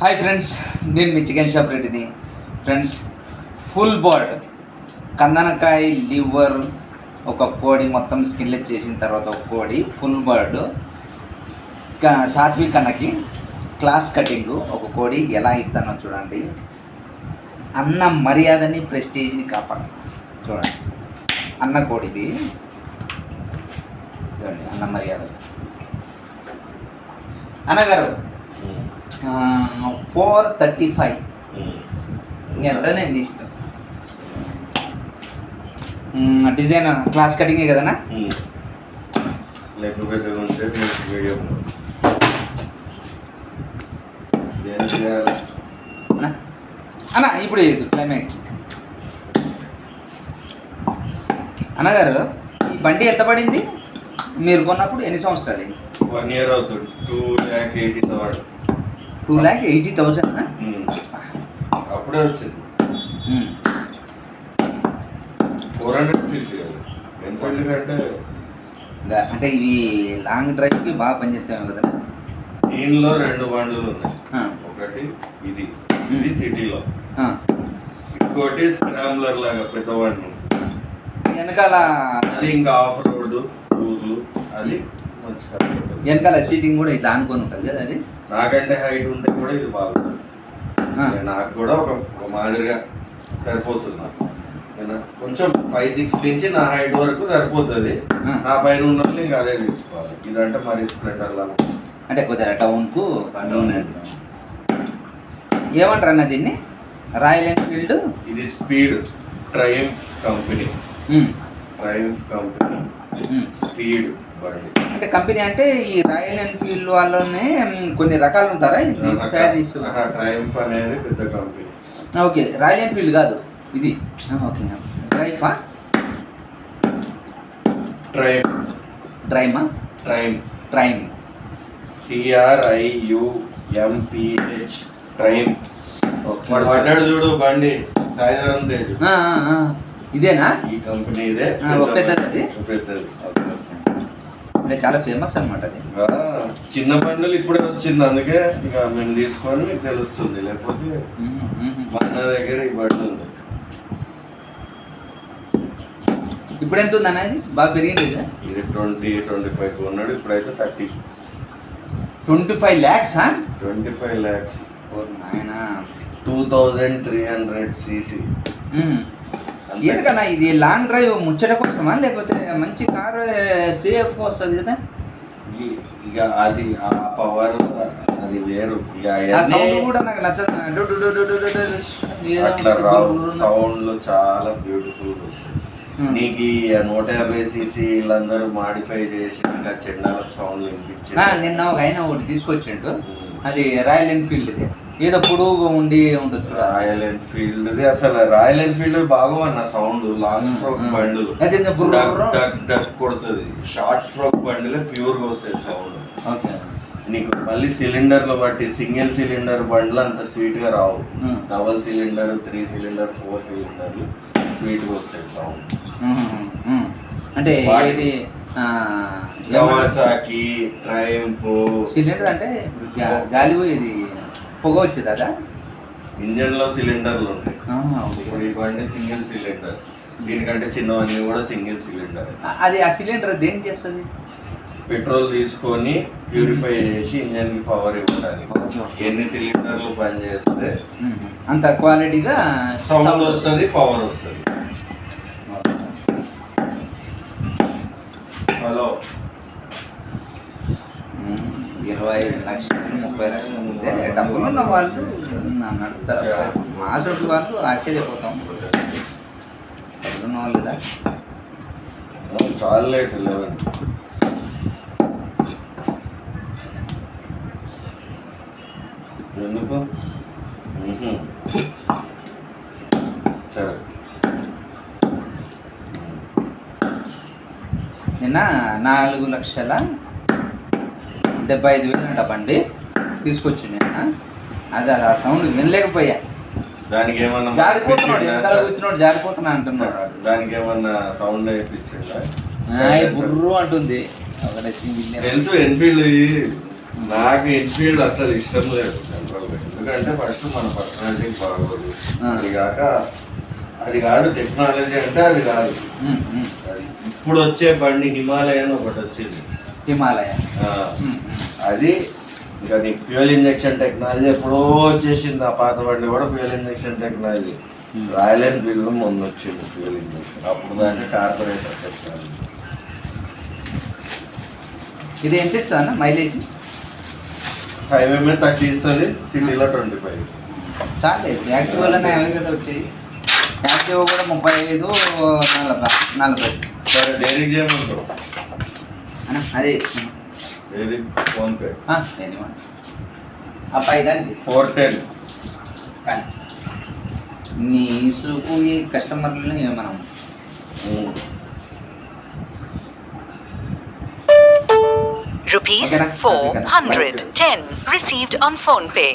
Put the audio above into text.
Hi friends నేను మీ chicken shop రెడ్డిని. ఫ్రెండ్స్ ఫుల్ బర్డ్ కందనకాయ లివర్ ఒక కోడి మొత్తం స్కిన్లెస్ చేసిన తర్వాత ఒక కోడి ఫుల్ బర్డ్ సాత్విక్ అన్నకి క్లాస్ కటింగ్ ఒక కోడి ఎలా ఇస్తానో చూడండి. అన్న మర్యాదని ప్రెస్టీజ్ని కాపాడు. చూడండి. అన్న కోడిది. చూడండి అన్న మర్యాద. అన్నగారు ఫోర్ థర్టీ ఫైవ్. ఎంత నేను ఇష్టం? డిజైన్ క్లాస్ కటింగే కదనా? అన్నా? ఇప్పుడు క్లైమాక్స్ అన్నగారు ఈ బండి ఎంత పడింది? మీరు కొన్నప్పుడు ఎన్ని సంవత్సరాలు వన్ ఇయర్ అవుతుంది. Two lakh eighty thousand two lakh eighty thousand అప్పుడే వచ్చింది. ఫోర్ హండ్రెడ్ సీసీ ఎన్ఫీల్డ్ కంటే అంటే ఇవి లాంగ్ డ్రైవ్కి బాగా పనిచేస్తాయి కదా. దీనిలో రెండు బండ్లు ఉన్నాయి. ఒకటి ఇది. ఇది సిటీలో. ఇంకోటి స్క్రాంబ్లర్ లాగా పెద్ద బండి వెనకాల అది ఇంకా ఆఫ్ రోడ్ ఊర్లు అది వెనకాల సీటింగ్ కూడా ఇట్లా అనుకొని ఉంటుంది కదా అది? నాకంటే హైట్ ఉంటే కూడా ఇది బాగుంటుంది. నాకు కూడా ఒక ఒక మాదిరిగా సరిపోతుంది నాకు. కొంచెం ఫైవ్ సిక్స్ నుంచి నా హైట్ వరకు సరిపోతుంది. నా పైన ఉన్న వాళ్ళు ఇంకా అదే తీసుకోవాలి. ఇదంటే మరి స్ప్లెండర్ లాగా. అంటే కొద్దిగా టౌన్కు టౌన్ ఏమంటారు అన్న దీన్ని? Royal Enfield? ఇది speed Triumph company. Um, Triumph company. Speed బండి అంటే కంపెనీ అంటే ఈ రాయల్ ఎన్ఫీల్డ్ వాళ్ళనే కొన్ని రకాలు ఉంటారా? ఇది అనేది పెద్ద కంపెనీ ఓకే రాయల్ ఎన్ఫీల్డ్ కాదు. ఇది. ఓకే. డ్రైఫా ట్రయంఫ్ డ్రైమా ట్రైమ్ ట్రైమ్ టిఆర్ఐయుఎంపిహెచ్ ట్రైమ్ ఓకే వాడు పడ్డాడు చూడు బండి. సాయిధరం తేజ్. ఆ, ఆ, ఆ. ఇదేనా? ఈ కంపెనీ ఇదే. పెద్దది. అంటే చాలా ఫేమస్ అనమాట అది. చిన్న బండ్లు ఇప్పుడే వచ్చింది. అందుకే ఇక మేము తీసుకొని మీకు తెలుస్తుంది. లేకపోతే. మన దగ్గర ఈ బండి ఉంది. ఇప్పుడు ఎంత ఉంది అన్న ఇది? బాగా పెరిగింది ఇది? ట్వంటీ ట్వంటీ ఫైవ్ ఉన్నాడు. ఇప్పుడైతే thirty. Twenty five lakhs twenty five lakhs నాయనా. Two thousand three hundred CC. ఎందుకన్నా ఇది లాంగ్ డ్రైవ్ ముచ్చట కోసమా లేకపోతే మంచి కారు సేఫ్ వస్తుంది కదా ఇక అది ఆ పవర్ అది వేరు ఇక సౌండ్ కూడా నాకు నచ్చదు అట్లా రావు సౌండ్లు చాలా బ్యూటిఫుల్ నీకు ఈ నూట యాభై సీసీలందరూ మాడిఫై చేసి ఇంకా చెండాల సౌండ్ వినిపించింది నిన్న ఒక ఆయన ఒకటి తీసుకొచ్చిండు అది రాయల్ ఎన్ఫీల్డ్ది ఏదో పొడుగుగా ఉండి ఉండొచ్చు రాయల్ ఎన్ఫీల్డ్ అసలు రాయల్ ఎన్ఫీల్డ్ బాగోమన్న సౌండ్ లాంగ్ స్ట్రోక్. బండ్లు. కొడుతుంది. షార్ట్ స్ట్రోక్ బండిలే ప్యూర్గా వస్తాయి సౌండ్ ఓకే. నీకు మళ్ళీ సిలిండర్లు బట్టి సింగిల్ సిలిండర్ బండ్లు అంత స్వీట్గా రావు. Double cylinder three cylinder four సిలిండర్లు స్వీట్గా వస్తాయి సౌండ్. అంటే ట్రయంఫ్ సిలిండర్ అంటే ఇప్పుడు గాలి పోయేది పొగ వచ్చేది అదా? ఇంజన్లో సిలిండర్లు ఉంటాయి. ఇప్పుడు సింగిల్ సిలిండర్. దీనికంటే చిన్నవన్నీ కూడా సింగిల్ సిలిండర్. అది ఆ సిలిండర్ దేని చేస్తుంది? పెట్రోల్ తీసుకొని ప్యూరిఫై చేసి ఇంజన్కి పవర్ ఇవ్వడానికి. ఎన్ని సిలిండర్లు పని చేస్తే. అంత క్వాలిటీగా సౌండ్ వస్తుంది పవర్ వస్తుంది. హలో. ఇరవై లక్షలు ముప్పై లక్షలు ఉంటే డబ్బులు ఉన్న వాళ్ళు నన్ను నడుపుతారు మా సొట్టు వాళ్ళు ఆశ్చర్యపోతాం. డబ్బులు ఉన్న వాళ్ళు కదా. చాలా లేట్ లెవెన్ ఎందుకు. సరే. నిన్న నాలుగు లక్షల డెబ్బై ఐదు వేలు అంట బండి తీసుకొచ్చి నిన్న అది ఆ సౌండ్ వినలేకపోయా. దానికి ఏమన్నా జారిపోతున్నాడు? వెనకాల కూర్చున్నాడు జారిపోతున్నా అంటున్నాడు. దానికి ఏమన్నా సౌండ్ బుర్రు అంటుంది. తెలుసు ఎన్ఫీల్డ్ నాకు ఎన్ఫీల్డ్ అసలు ఇష్టం లేదు ఎందుకంటే ఫస్ట్ మన పర్సనాలిటీ బాగోదు. అది కాక అది కాదు టెక్నాలజీ అంటే అది కాదు. అది ఇప్పుడు వచ్చే బండి హిమాలయన్ ఒకటి వచ్చింది. హిమాలయ. అది ఇంకా నీకు ఫ్యూయల్ ఇంజెక్షన్ టెక్నాలజీ ఎప్పుడో వచ్చేసింది ఆ పాత బండి కూడా fuel injection technology. Royal Enfield ముందు వచ్చింది ఫ్యూయల్ ఇంజెక్షన్. అప్పుడు దాన్ని కార్పొరేటర్ టెక్నాలజీ. ఇది ఎంత ఇస్తుంది అన్న మైలేజ్? హైవే మీద థర్టీ ఇస్తుంది సిటీలో ట్వంటీ ఫైవ్. చాలేదు యాక్టివాలోనే అవే కదా వచ్చాయి యాక్టివ్ కూడా ముప్పై ఐదు నలభై నలభై. సరే డైరీ చేయమంటారు అన్న అదే డైరీ ఫోన్పే. ఆ పైదాన్ని ఫోర్ టెన్ కానీ నీ సూపు ఈ కస్టమర్లని మనం Rupees Okay na? Okay na. 410 received on PhonePe.